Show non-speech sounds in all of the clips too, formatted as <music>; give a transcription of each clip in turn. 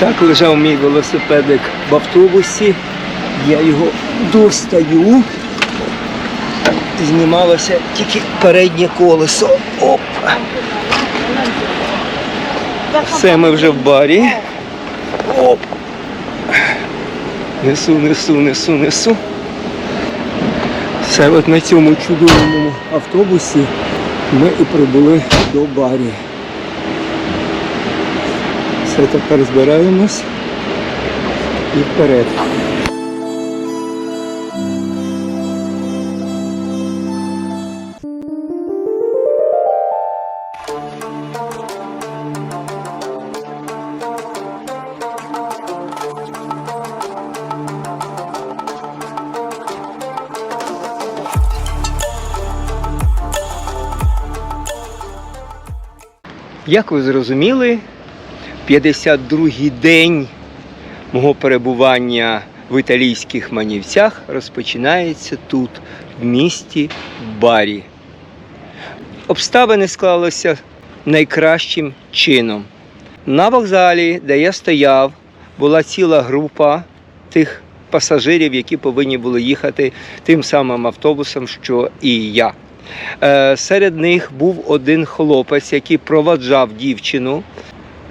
Так лежав мій велосипедик в автобусі. Я його достаю. Знімалося тільки переднє колесо. Оп. Все, ми вже в барі. Оп. Несу, несу, несу, несу. Все, от на цьому чудовому автобусі ми і прибули до барі. Все, тепер збираємось і вперед. Як ви зрозуміли, 52-й день мого перебування в італійських манівцях розпочинається тут, в місті Барі. Обставини склалися найкращим чином. На вокзалі, де я стояв, була ціла група тих пасажирів, які повинні були їхати тим самим автобусом, що і я. Е, Серед них був один хлопець, який проваджав дівчину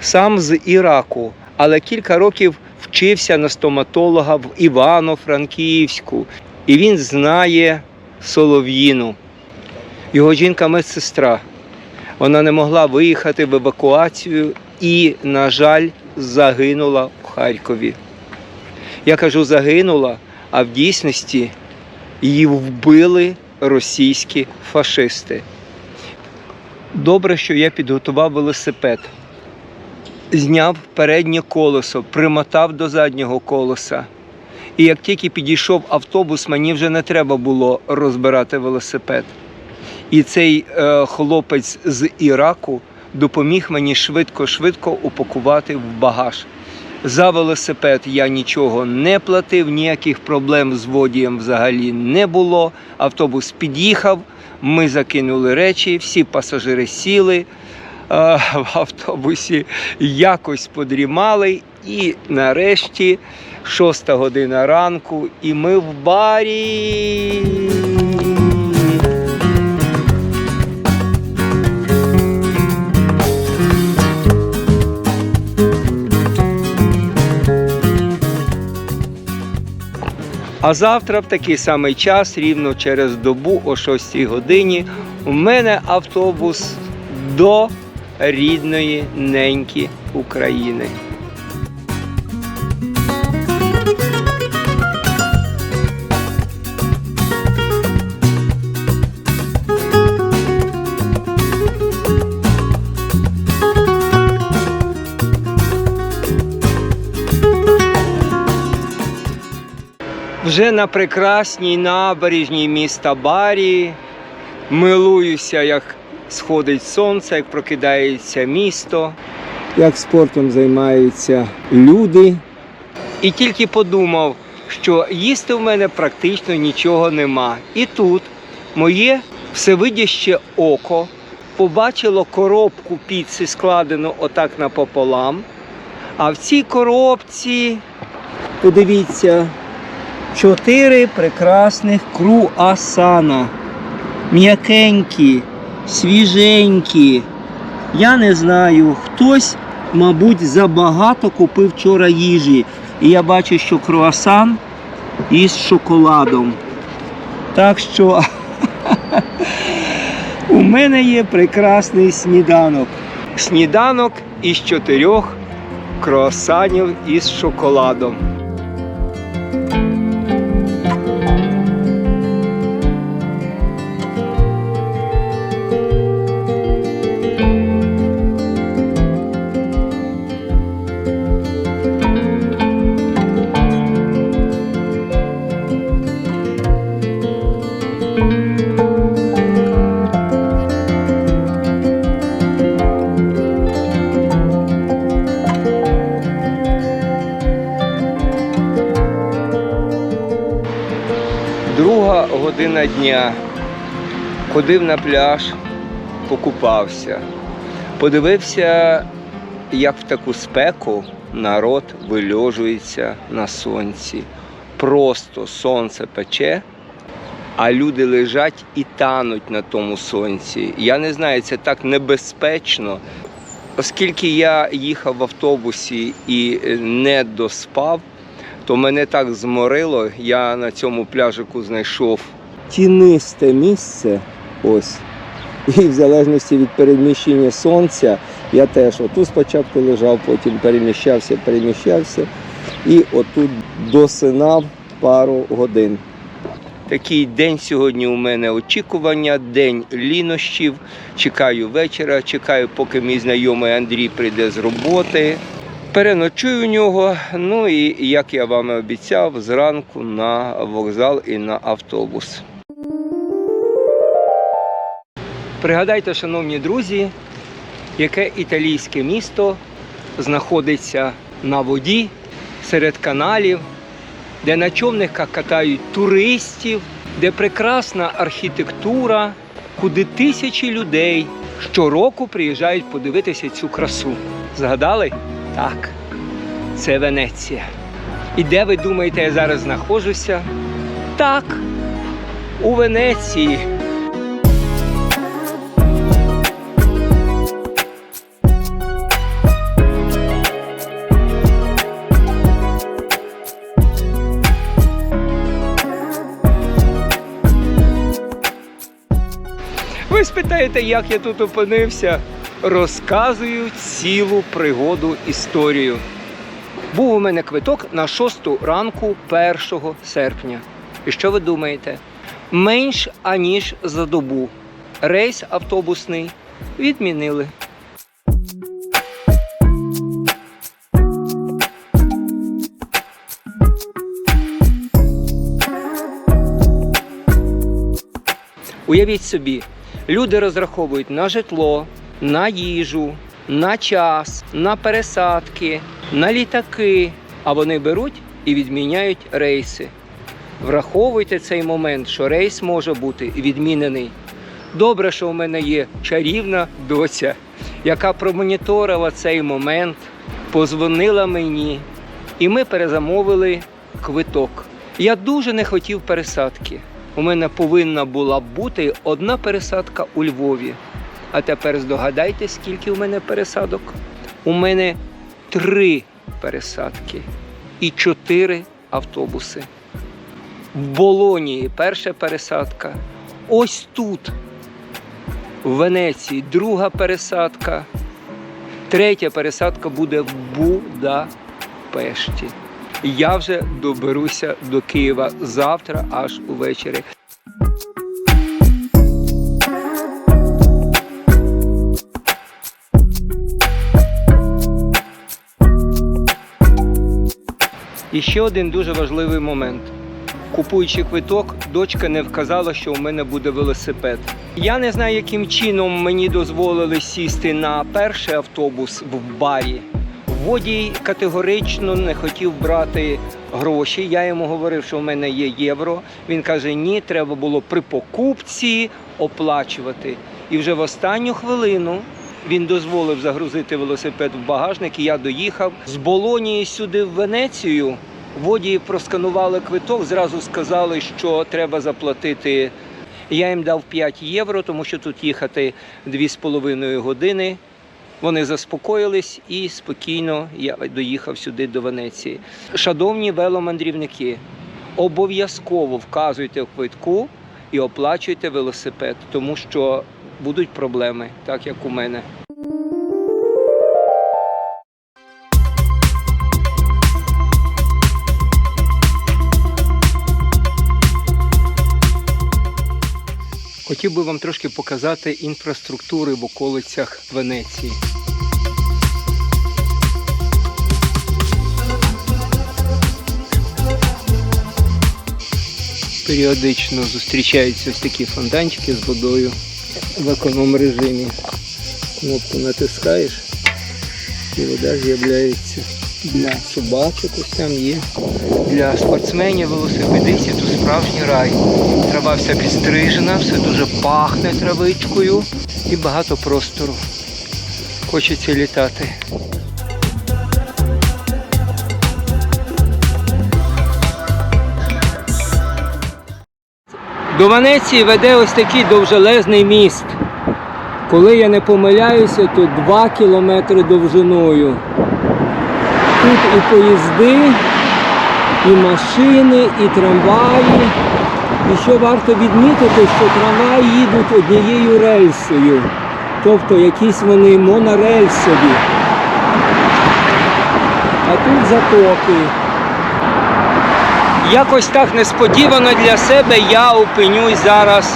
сам з Іраку, але кілька років вчився на стоматолога в Івано-Франківську. І він знає Солов'їну. Його жінка медсестра. Вона не могла виїхати в евакуацію і, на жаль, загинула в Харкові. Я кажу загинула, а в дійсності її вбили російські фашисти. Добре, що я підготував велосипед. Зняв переднє колесо, примотав до заднього колеса. І як тільки підійшов автобус, мені вже не треба було розбирати велосипед. І цей е, хлопець з Іраку допоміг мені швидко-швидко упакувати в багаж. За велосипед я нічого не платив, ніяких проблем з водієм взагалі не було. Автобус під'їхав, ми закинули речі, всі пасажири сіли в автобусі, якось подрімали. І нарешті шоста година ранку, і ми в барі. А завтра в такий самий час, рівно через добу о 6 годині, у мене автобус до рідної неньки України. Вже на прекрасній набережній міста Барі милуюся, як сходить сонце, як прокидається місто, як спортом займаються люди. І тільки подумав, що їсти в мене практично нічого нема. І тут моє всевидяще око побачило коробку піци, складену отак напополам. А в цій коробці, подивіться, чотири прекрасних круасана. М'якенькі, свіженькі. Я не знаю, хтось, мабуть, забагато купив вчора їжі. І я бачу, що круасан із шоколадом. Так що <laughs> у мене є прекрасний сніданок. Сніданок із чотирьох круасанів із шоколадом. Година дня. Ходив на пляж, покупався. Подивився, як в таку спеку народ вильожується на сонці. Просто сонце пече, а люди лежать і тануть на тому сонці. Я не знаю, це так небезпечно. Оскільки я їхав в автобусі і не доспав, то мене так зморило, я на цьому пляжику знайшов тінисте місце. Ось. І в залежності від переміщення сонця, я теж отут спочатку лежав, потім переміщався, переміщався. І отут досинав пару годин. Такий день сьогодні у мене очікування, день лінощів. Чекаю вечора, чекаю, поки мій знайомий Андрій прийде з роботи. Переночую у нього. Ну і як я вам і обіцяв, зранку на вокзал і на автобус. Пригадайте, шановні друзі, яке італійське місто знаходиться на воді серед каналів, де на човниках катають туристів, де прекрасна архітектура, куди тисячі людей щороку приїжджають подивитися цю красу. Згадали? Так, це Венеція. І де ви думаєте, я зараз знаходжуся? Так, у Венеції. Ви спитаєте, як я тут опинився? Розказую цілу пригоду історію. Був у мене квиток на 6 ранку 1 серпня. І що ви думаєте? Менш аніж за добу. Рейс автобусний відмінили. Уявіть собі, люди розраховують на житло, на їжу, на час, на пересадки, на літаки, а вони беруть і відміняють рейси. Враховуйте цей момент, що рейс може бути відмінений. Добре, що у мене є чарівна доця, яка промоніторила цей момент, позвонила мені, і ми перезамовили квиток. Я дуже не хотів пересадки. У мене повинна була бути одна пересадка у Львові. А тепер здогадайте, скільки у мене пересадок? У мене три пересадки і чотири автобуси. В Болонії перша пересадка. Ось тут, в Венеції, друга пересадка. Третя пересадка буде в Будапешті. Я вже доберуся до Києва завтра аж увечері. Ще один дуже важливий момент. Купуючи квиток, дочка не вказала, що у мене буде велосипед. Я не знаю, яким чином мені дозволили сісти на перший автобус в барі. Водій категорично не хотів брати гроші. Я йому говорив, що в мене є євро. Він каже: ні, треба було при покупці оплачувати. І вже в останню хвилину він дозволив загрузити велосипед в багажник. і Я доїхав з Болонії сюди в Венецію. Водії просканували квиток, зразу сказали, що треба заплатити. Я їм дав 5 євро, тому що тут їхати 2,5 години. Вони заспокоїлись і спокійно я доїхав сюди до Венеції. Шановні веломандрівники, обов'язково вказуйте в квитку і оплачуйте велосипед, тому що будуть проблеми, так як у мене. Хотів би вам трошки показати інфраструктури в околицях Венеції. Періодично зустрічаються ось такі фонтанчики з водою в економ режимі. Кнопку натискаєш і вода з'являється. Для собачок ось там є. Для спортсменів, велосипедистів справжній рай. Трава вся підстрижена, все дуже пахне травичкою і багато простору. Хочеться літати. До Венеції веде ось такий довжелезний міст. Коли я не помиляюся, то 2 кілометри довжиною. Тут і поїзди і машини, і трамваї. І що варто відмітити, що трамваї їдуть однією рельсою. Тобто якісь вони монорельсові. А тут затоки. Якось так несподівано для себе я опинюсь зараз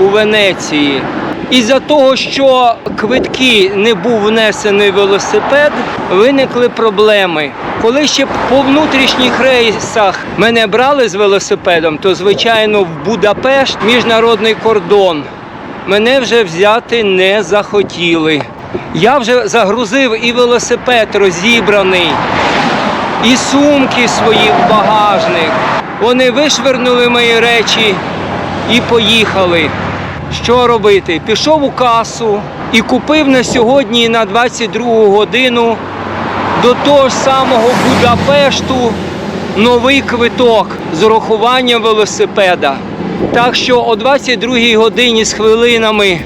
у Венеції. Із-за того, що квитки не був внесений велосипед, виникли проблеми. Коли ще по внутрішніх рейсах мене брали з велосипедом, то звичайно в Будапешт міжнародний кордон мене вже взяти не захотіли. Я вже загрузив і велосипед розібраний, і сумки свої в багажник. Вони вишвернули мої речі і поїхали. Що робити? Пішов у касу і купив на сьогодні на 22 годину до того ж самого Будапешту новий квиток з урахуванням велосипеда. Так що о 22 годині з хвилинами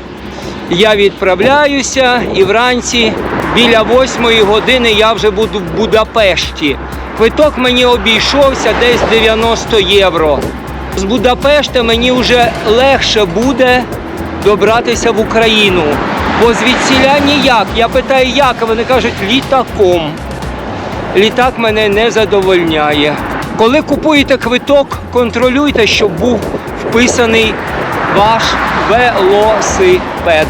я відправляюся і вранці біля 8 години я вже буду в Будапешті. Квиток мені обійшовся десь 90 євро. З Будапешта мені вже легше буде добратися в Україну. Бо звідсіля ніяк. Я питаю, як, а вони кажуть, літаком. Літак мене не задовольняє. Коли купуєте квиток, контролюйте, щоб був вписаний ваш велосипед.